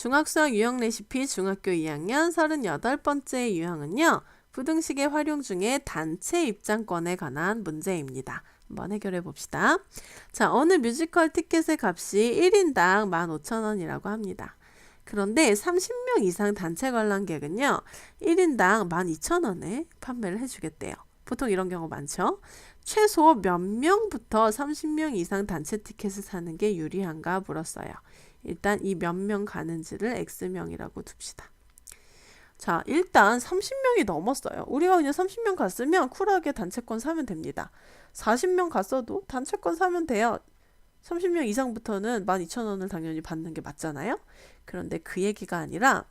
중학수학 유형 레시피 중학교 2학년 38번째 유형은요. 부등식의 활용 중에 단체 입장권에 관한 문제입니다. 한번 해결해 봅시다. 자, 어느 뮤지컬 티켓의 값이 1인당 15,000원이라고 합니다. 그런데 30명 이상 단체 관람객은요. 1인당 12,000원에 판매를 해주겠대요. 보통 이런 경우 많죠. 최소 몇 명부터 30명 이상 단체 티켓을 사는 게 유리한가 물었어요. 일단 이 몇 명 가는지를 X명이라고 둡시다. 자, 일단 30명이 넘었어요. 우리가 그냥 30명 갔으면 쿨하게 단체권 사면 됩니다. 40명 갔어도 단체권 사면 돼요. 30명 이상부터는 12,000원을 당연히 받는 게 맞잖아요. 그런데 그 얘기가 아니라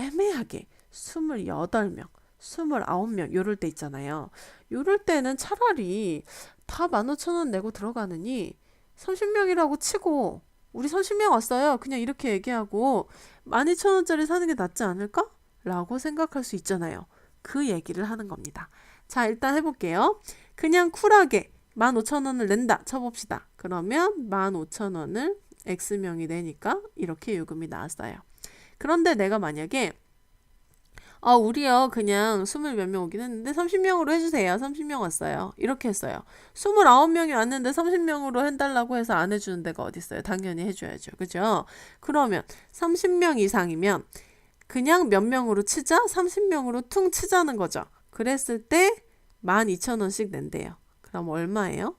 애매하게 28명, 29명 요럴 때 있잖아요. 요럴 때는 차라리 다 15,000원 내고 들어가느니 30명이라고 치고 우리 30명 왔어요. 그냥 이렇게 얘기하고 12,000원짜리 사는 게 낫지 않을까? 라고 생각할 수 있잖아요. 그 얘기를 하는 겁니다. 자, 일단 해볼게요. 그냥 쿨하게 15,000원을 낸다 쳐봅시다. 그러면 15,000원을 X명이 내니까 이렇게 요금이 나왔어요. 그런데 내가 만약에 아, 우리요, 그냥 20몇명 오긴 했는데 30명으로 해주세요. 30명 왔어요. 이렇게 했어요. 29명이 왔는데 30명으로 해달라고 해서 안 해주는 데가 어딨어요. 당연히 해줘야죠. 그죠? 그러면 30명 이상이면 그냥 몇 명으로 치자? 30명으로 퉁 치자는 거죠. 그랬을 때 12,000원씩 낸대요. 그럼 얼마예요?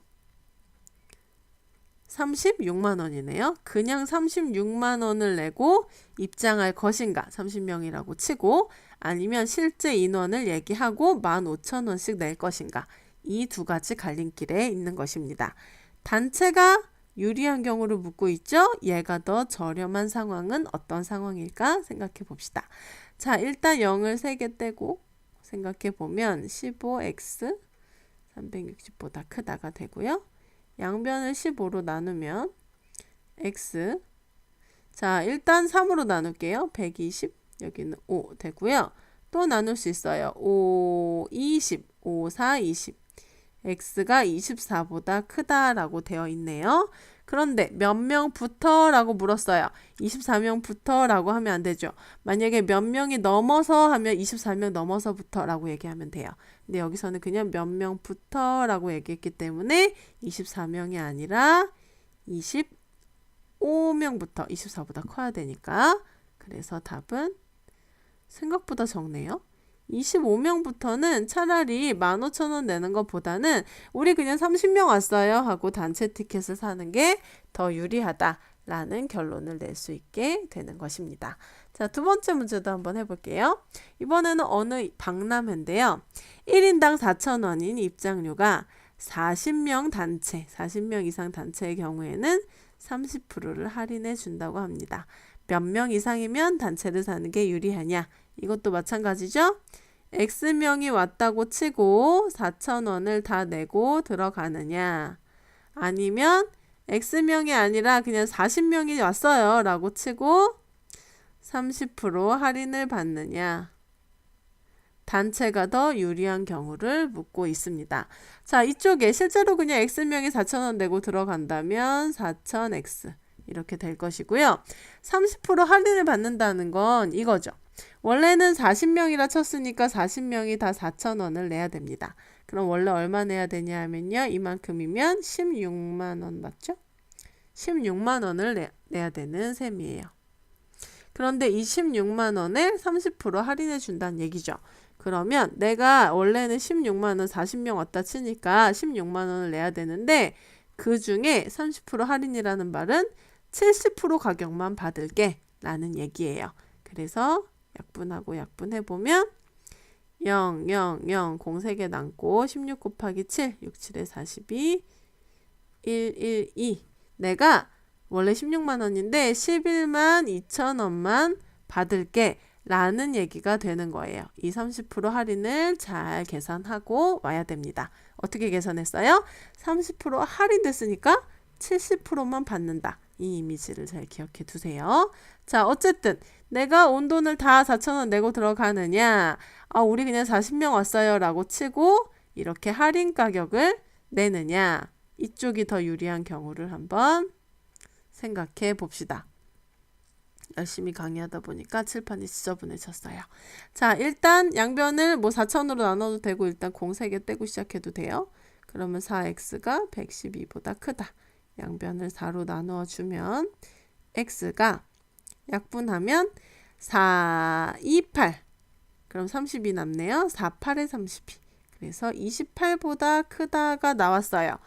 36만 원이네요. 그냥 36만 원을 내고 입장할 것인가? 30명이라고 치고 아니면 실제 인원을 얘기하고 15,000원씩 낼 것인가? 이 두 가지 갈림길에 있는 것입니다. 단체가 유리한 경우를 묻고 있죠? 얘가 더 저렴한 상황은 어떤 상황일까 생각해 봅시다. 자, 일단 0을 3개 떼고 생각해 보면 15x 360보다 크다가 되고요. 양변을 15로 나누면 x 자, 일단 3으로 나눌게요. 120 여기는 5 되고요. 또 나눌 수 있어요. 5, 20, 5, 4, 20. x가 24보다 크다라고 되어 있네요. 그런데 몇 명부터 라고 물었어요. 24명부터 라고 하면 안 되죠. 만약에 몇 명이 넘어서 하면 24명 넘어서부터 라고 얘기하면 돼요. 근데 여기서는 그냥 몇 명부터 라고 얘기했기 때문에 24명이 아니라 25명부터 24보다 커야 되니까 그래서 답은 생각보다 적네요. 25명부터는 차라리 15,000원 내는 것보다는 우리 그냥 30명 왔어요 하고 단체 티켓을 사는 게 더 유리하다라는 결론을 낼 수 있게 되는 것입니다. 자, 두 번째 문제도 한번 해볼게요. 이번에는 어느 박람회인데요. 1인당 4,000원인 입장료가 40명 단체, 40명 이상 단체의 경우에는 30%를 할인해 준다고 합니다. 몇 명 이상이면 단체를 사는 게 유리하냐? 이것도 마찬가지죠. X명이 왔다고 치고 4,000원을 다 내고 들어가느냐. 아니면 X명이 아니라 그냥 40명이 왔어요. 라고 치고 30% 할인을 받느냐. 단체가 더 유리한 경우를 묻고 있습니다. 자, 이쪽에 실제로 그냥 X명이 4,000원 내고 들어간다면 4,000X 이렇게 될 것이고요. 30% 할인을 받는다는 건 이거죠. 원래는 40명이라 쳤으니까 40명이 다 4,000원을 내야 됩니다. 그럼 원래 얼마 내야 되냐 하면요. 이만큼이면 16만 원 맞죠? 16만 원을 내, 내야 되는 셈이에요. 그런데 이 16만 원에 30% 할인해 준다는 얘기죠. 그러면 내가 원래는 16만 원 40명 왔다 치니까 16만 원을 내야 되는데 그 중에 30% 할인이라는 말은 70% 가격만 받을게 라는 얘기예요. 그래서 약분하고 약분해 보면 0, 0, 0, 공 3개 남고 16 곱하기 7, 6, 7에 42, 1, 1, 2. 내가 원래 16만 원인데 11만 2천 원만 받을게 라는 얘기가 되는 거예요. 이 30% 할인을 잘 계산하고 와야 됩니다. 어떻게 계산했어요? 30% 할인됐으니까 70%만 받는다. 이 이미지를 잘 기억해 두세요. 자, 어쨌든 내가 온 돈을 다 4천원 내고 들어가느냐 아, 우리 그냥 40명 왔어요 라고 치고 이렇게 할인 가격을 내느냐 이쪽이 더 유리한 경우를 한번 생각해 봅시다. 열심히 강의하다 보니까 칠판이 지저분해졌어요. 자, 일단 양변을 뭐 4천으로 나눠도 되고 일단 공 3개 떼고 시작해도 돼요. 그러면 4x가 112보다 크다. 양변을 4로 나누어 주면 x가 약분하면 4, 2, 8. 그럼 30이 남네요. 4, 8에 32. 그래서 28보다 크다가 나왔어요.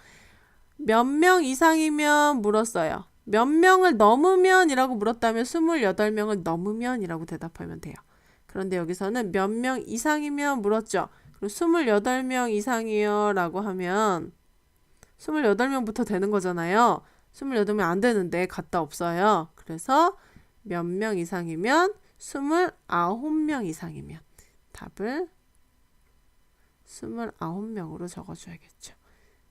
몇 명 이상이면 물었어요. 몇 명을 넘으면이라고 물었다면 28명을 넘으면이라고 대답하면 돼요. 그런데 여기서는 몇 명 이상이면 물었죠. 그리고 28명 이상이요 라고 하면 28명부터 되는 거잖아요. 28명 안 되는데 갔다 없어요. 그래서 몇 명 이상이면 29명 이상이면 답을 29명으로 적어줘야겠죠.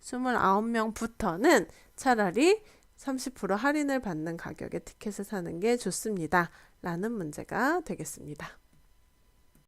29명부터는 차라리 30% 할인을 받는 가격의 티켓을 사는 게 좋습니다. 라는 문제가 되겠습니다.